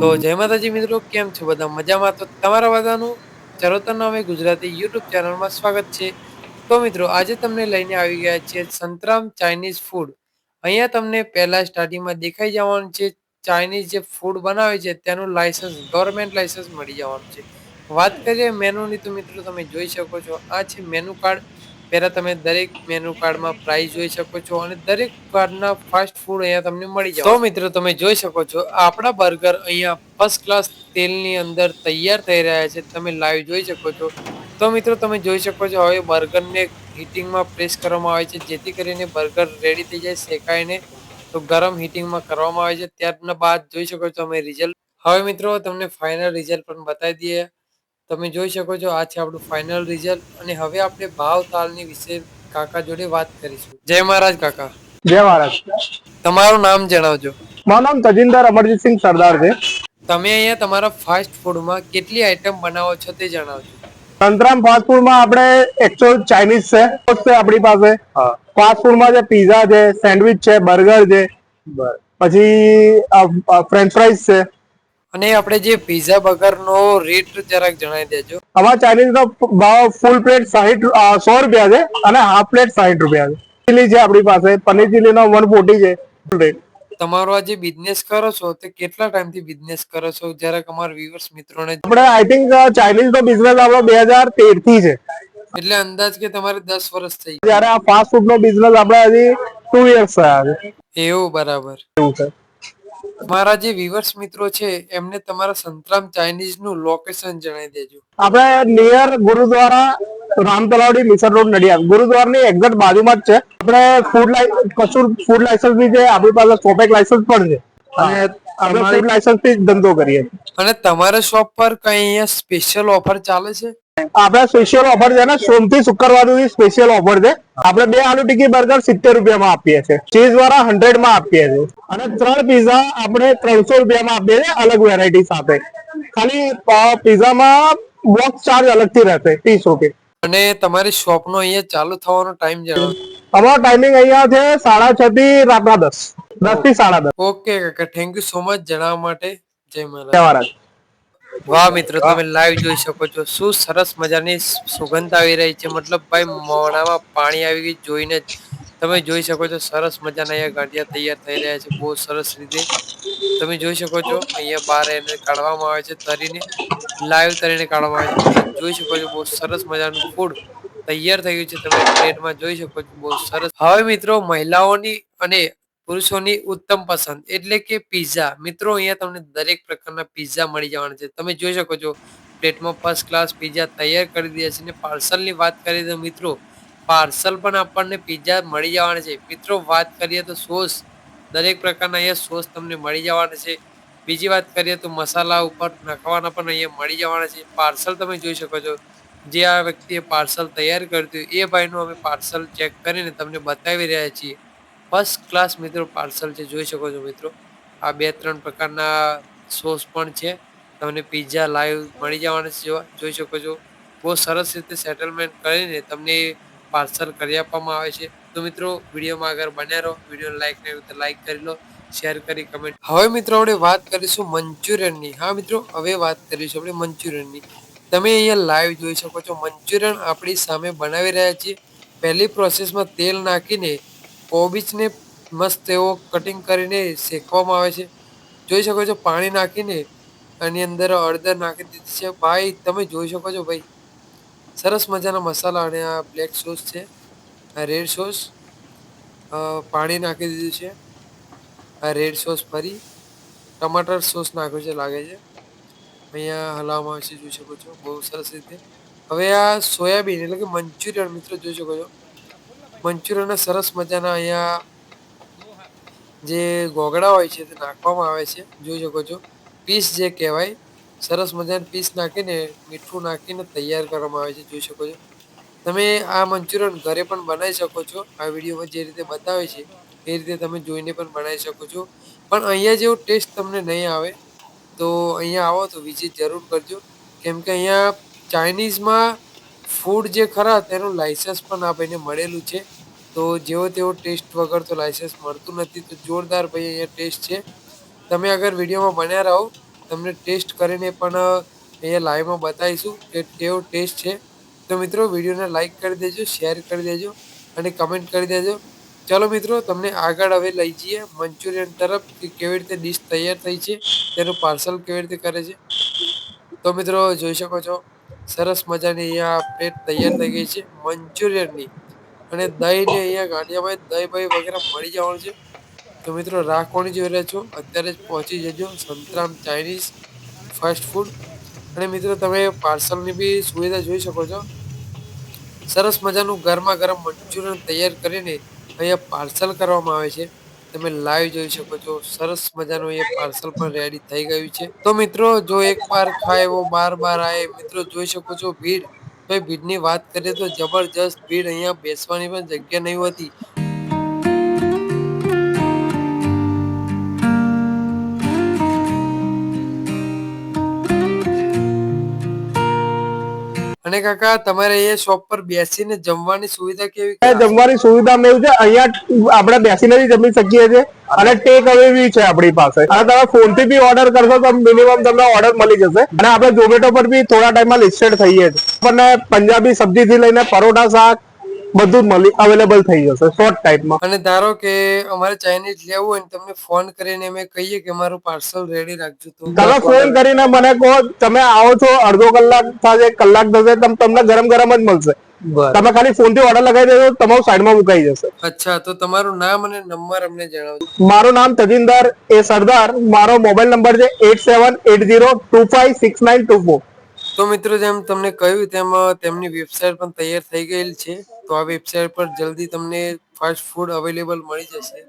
તો જય માતાજી મિત્રો, કેમ છો બધા? મજામાં? તો તમારા બધાનું ચરોતર નામે ગુજરાતી યુટ્યુબ ચેનલમાં સ્વાગત છે. તો મિત્રો, આજે તમને લઈને આવી ગયા છે સંતરામ ચાઇનીઝ ફૂડ. અહીંયા તમને પહેલા સ્ટાર્ટિંગમાં દેખાઈ જવાનું છે, ચાઇનીઝ જે ફૂડ બનાવે છે, તેનું લાયસન્સ ગવર્મેન્ટ લાયસન્સ મળી જવાનું છે. વાત કરીએ મેનુની, તો મિત્રો, તમે જોઈ શકો છો, આ છે મેનુ કાર્ડ. પહેલા તમે દરેક મેનુ કાર્ડમાં પ્રાઇસ જોઈ શકો છો અને દરેક કાર્ડના ફાસ્ટ ફૂડ અહીંયા તમને મળી જાય તો મિત્રો તમે જોઈ શકો છો, આપણા બર્ગર અહીંયા ફર્સ્ટ ક્લાસ તેલની અંદર તૈયાર થઈ રહ્યા છે. તમે લાઈવ જોઈ શકો છો. તો મિત્રો તમે જોઈ શકો છો, હવે બર્ગરને હીટિંગમાં પ્રેસ કરવામાં આવે છે. જેથી કરીને બર્ગર રેડી થઈ જાય શેકાઈને તો ગરમ હીટિંગમાં કરવામાં આવે છે. ત્યારના બાદ જોઈ શકો છો તમે રિઝલ્ટ હવે મિત્રો તમને ફાઇનલ રિઝલ્ટ પણ બતાવી દઈએ. તમે જોઈ શકો છો આ છે આપણું ફાઇનલ રિઝલ્ટ અને હવે આપણે ભાવ તાલની વિશે કાકા જોડે વાત કરીશું. જય મહારાજ કાકા. જય મહારાજ. તમારું નામ જણાવજો. મારું નામ તજિંદર અમરજીતસિંહ સરદાર છે. તમે અહીંયા તમારા ફાસ્ટ ફૂડમાં કેટલી આઈટમ બનાવો છો તે જણાવજો. સંતરામ ફાસ્ટ ફૂડમાં આપણે એકસો ચાઇનીઝ છે. છે આપણી પાસે. ફાસ્ટ ફૂડમાં છે પીઝા છે સેન્ડવિચ છે બર્ગર છે. પછી ફ્રેન્ચ ફ્રાઈઝ છે. અને આપણે જે પીઝા બર્ગરનો રેટ જરાક જણાવી દેજો. આવા ચાઇનીઝ નો ભાવ ફૂલ પ્લેટ સાહીઠ સો રૂપિયા છે અને હાફ પ્લેટ સાહીઠ રૂપિયા છે. ચીલી છે આપણી પાસે પનીર ચીલી નો વન ફોર્ટી છે રેટ તમારો આ જે બિઝનેસ કરો છો તે કેટલા ટાઈમથી બિઝનેસ કરો છો? જરાક અમારા વ્યુઅર્સ મિત્રોને આપણે આઈ થિંક ચાઇનીઝ નો બિઝનેસ આપણો બે હજાર તેરથી છે. એટલે અંદાજ કે તમારે દસ વર્ષ થઈ જયારે આ ફાસ્ટ ફૂડ નો બિઝનેસ આપણે હજી ટુ યર્સ થયા છે. એવું બરાબર. એવું છે. મારા જે વ્યુઅર્સ મિત્રો છે એમને તમારા સંતરામ ચાઇનીઝનું લોકેશન જણાવી દેજો. આપણે નિયર ગુરુદ્વારા રામ તલાવડી મિસર રોડ નડિયાદ. ગુરુદ્વારની એક્ઝેક્ટ બાજુમાં જ છે. આપણે ફૂડ કસૂર ફૂડ લાયસન્સ બી છે આપણી પાસે સોપેક લાયસન્સ પણ છે. અને આપણે ફૂડ લાયસન્સથી ધંધો કરીએ. અને તમારા શોપ પર કઈ અહીંયા સ્પેશિયલ ઓફર ચાલે છે? આપણે સ્પેશિયલ ઓફર છે ને સોમથી શુક્રવાર સુધી સ્પેશિયલ ઓફર છે. આપણે બે આલુ ટિક્કી બર્ગર સિત્તેર રૂપિયામાં આપીએ છીએ. ચીઝ વાળા હંડ્રેડમાં આપીએ છીએ. અને ત્રણ પીઝા આપણે ત્રણસો રૂપિયામાં આપીએ છીએ અલગ વેરાયટી સાથે. ખાલી પીઝામાં બોક્સ ચાર્જ અલગથી રહેશે ત્રીસ રૂપિયા. અને તમારી શોપ નો અહીંયા ચાલુ થવાનો ટાઈમ જણાવો અમારો ટાઈમિંગ અહીંયા છે સાડા છ થી રાતના દસ. દસથી સાડા દસ. ઓકે કાકા. થેન્ક યુ સો મચ જણાવવા માટે. જય મહારાજ. વાહ મિત્રો, તમે લાઈવ જોઈ શકો છો. શું સરસ મજાની સુગંધ આવી રહી છે. મતલબ ભાઈ મોણામાં પાણી આવી ગઈ જોઈને જ. તમે જોઈ શકો છો, સરસ મજાના અહીંયા ગાંઠિયા તૈયાર થઈ રહ્યા છે. બહુ સરસ રીતે. તમે જોઈ શકો છો, અહીંયા બહાર એને કાઢવામાં આવે છે તરીને. લાઈવ તરીને કાઢવામાં આવે છે. જોઈ શકો છો, બહુ સરસ મજાનું ફૂડ તૈયાર થઈ ગયું છે. તમે પ્લેટમાં જોઈ શકો છો, બહુ સરસ. હવે મિત્રો, મહિલાઓની અને પુરુષોની ઉત્તમ પસંદ. એટલે કે પીઝા મિત્રો, અહીંયા તમને દરેક પ્રકારના પીઝા મળી જવાના છે. તમે જોઈ શકો છો, પ્લેટમાં ફર્સ્ટ ક્લાસ પીઝા તૈયાર કરી દે છે. અને પાર્સલની વાત કરીએ તો મિત્રો, પાર્સલ પણ આપણને પીઝા મળી જવાના છે. મિત્રો, વાત કરીએ તો સોસ. દરેક પ્રકારના અહીંયા સોસ તમને મળી જવાના છે. બીજી વાત કરીએ તો મસાલા ઉપર નાખવાના પણ અહીંયા મળી જવાના છે. પાર્સલ તમે જોઈ શકો છો, જે આ વ્યક્તિએ પાર્સલ તૈયાર કર્યું હતું, એ ભાઈનું અમે પાર્સલ ચેક કરીને તમને બતાવી રહ્યા છીએ. ફર્સ્ટ ક્લાસ મિત્રો પાર્સલ છે જોઈ શકો છો મિત્રો, આ બે ત્રણ પ્રકારના સોસ પણ છે. તમને પિઝા લાઈવ મળી જવાના જોઈ શકો છો. બહુ સરસ રીતે સેટલમેન્ટ કરીને તમને પાર્સલ કરી આપવામાં આવે છે. તો મિત્રો, વિડીયોમાં આગળ બન્યા રહો. વીડિયો લાઈક નહીં તો લાઈક કરી લો શેર કરી કમેન્ટ હવે મિત્રો, આપણે વાત કરીશું મંચુરિયનની. હા મિત્રો, હવે વાત કરીશું આપણે મંચુરિયનની. તમે અહીંયા લાઈવ જોઈ શકો છો. મંચુરિયન આપણી સામે બનાવી રહ્યા છીએ. પહેલી પ્રોસેસમાં તેલ નાખીને કોબીજને મસ્ત એવો કટિંગ કરીને શેકવામાં આવે છે. જોઈ શકો છો પાણી નાખીને આની અંદર અડદર નાખી દીધી છે. ભાઈ, તમે જોઈ શકો છો ભાઈ. સરસ મજાના મસાલા અને આ બ્લેક સોસ છે. આ રેડ સોસ પાણી નાખી દીધું છે. આ રેડ સોસ ફરી ટમાટર સોસ નાખ્યો છે લાગે છે. અહીંયા હલાવવામાં આવશે, જોઈ શકો છો. બહુ સરસ રીતે. હવે આ સોયાબીન એટલે કે મંચુરિયન મિત્રો, જોઈ શકો છો. મંચુરિયનના સરસ મજાના અહીંયા જે ગોગડા હોય છે તે નાખવામાં આવે છે. જોઈ શકો છો. પીસ જે કહેવાય, સરસ મજાના પીસ નાખીને, મીઠું નાખીને તૈયાર કરવામાં આવે છે. જોઈ શકો છો. તમે આ મંચુરિયન ઘરે પણ બનાવી શકો છો. આ વિડીયોમાં જે રીતે બતાવે છે, એ રીતે તમે જોઈને પણ બનાવી શકો છો. પણ અહીંયા જેવો ટેસ્ટ તમને નહીં આવે, તો અહીંયા આવો તો વિઝિટ જરૂર કરજો. કેમ કે અહીંયા ચાઇનીઝમાં ફૂડ જે ખરા, તેનું લાઇસન્સ પણ આ ભાઈને મળેલું છે. તો જેવો તેવો ટેસ્ટ વગર તો લાઇસન્સ મળતું નથી. તો જોરદાર ભાઈ અહીંયા ટેસ્ટ છે. તમે અગર વિડીયોમાં બન્યા રહો, તમને ટેસ્ટ કરીને પણ અહીંયા લાઈવમાં બતાવીશું કે કેવો ટેસ્ટ છે. તો મિત્રો, વિડીયોને લાઈક કરી દેજો શેર કરી દેજો અને કમેન્ટ કરી દેજો. ચાલો મિત્રો, તમને આગળ હવે લઈ જઈએ. મંચુરિયન તરફ કે કેવી રીતે ડીશ તૈયાર થઈ છે, તેનું પાર્સલ કેવી રીતે કરે છે. તો મિત્રો, જોઈ શકો છો. સરસ મજાની અહીંયા પ્લેટ તૈયાર થઈ ગઈ છે, મંચુરિયનની. અને દહીં ને અહીંયા ગાંઠિયામાં દહીં ભાઈ વગેરે મળી જવાનું છે. તો મિત્રો રાહ કોની જોઈ રહ્યા છો, અત્યારે જ પહોંચી જજો સંતરામ ચાઇનીઝ ફાસ્ટ ફૂડ. અને મિત્રો, તમે પાર્સલની બી સુવિધા જોઈ શકો છો. સરસ મજાનું ગરમા ગરમ મંચુરિયન તૈયાર કરીને અહીંયા પાર્સલ કરવામાં આવે છે. તમે લાઈવ જોઈ શકો છો. સરસ મજાનું અહીંયા પાર્સલ પણ રેડી થઈ ગયું છે. તો મિત્રો, જો એક બાર ખાય એવો બાર બાર આવે, મિત્રો જોઈ શકો છો ભીડ. ભાઈ ભીડની વાત કરીએ તો જબરજસ્ત ભીડ અહીંયા બેસવાની પણ જગ્યા નહીં હોતી. અને કાકા તમારે અહીંયા શોપ પર બેસીને જમવાની સુવિધા કેવી જમવાની સુવિધા એવું છે અહીંયા આપણે બેસીને બી જમી શકીએ છીએ. અને ટેક અવે બી છે આપણી પાસે. અને તમે ફોનથી બી ઓર્ડર કરશો તો મિનિમમ તમને ઓર્ડર મળી જશે. અને આપણે ઝોમેટો પર બી થોડા ટાઈમમાં લિસ્ટેડ થઈએ છીએ. આપણને પંજાબી સબ્જી થી લઈને પરોઠા શાક બધું જ મળી અવેલેબલ થઈ જશે શોર્ટ ટાઈમમાં અને ધારો કે અમારે ચાઇનીઝ લેવું હોય ને તમને ફોન કરીને અમે કહીએ કે મારું પાર્સલ રેડી રાખજો તો. તમે ફોન કરીને મને કહો તમે આવો છો અડધો કલાક થશે કલાક થશે તમને ગરમ ગરમ જ મળશે. તમે ખાલી ફોનથી ઓર્ડર લગાવી દેજો તમારું સાઈડમાં મુકાઈ જશે. અચ્છા તો તમારું નામ અને નંબર અમને જણાવજો. મારું નામ તજિંદર એ સરદાર મારો મોબાઈલ નંબર છે eight seven eight zero two five six nine two four તો મિત્રો જેમ તમને કહ્યું તેમ તેમની વેબસાઇટ પણ તૈયાર થઈ ગયેલ છે. તો આ વેબસાઇટ પર જલ્દી તમને ફાસ્ટ ફૂડ અવેલેબલ મળી જશે.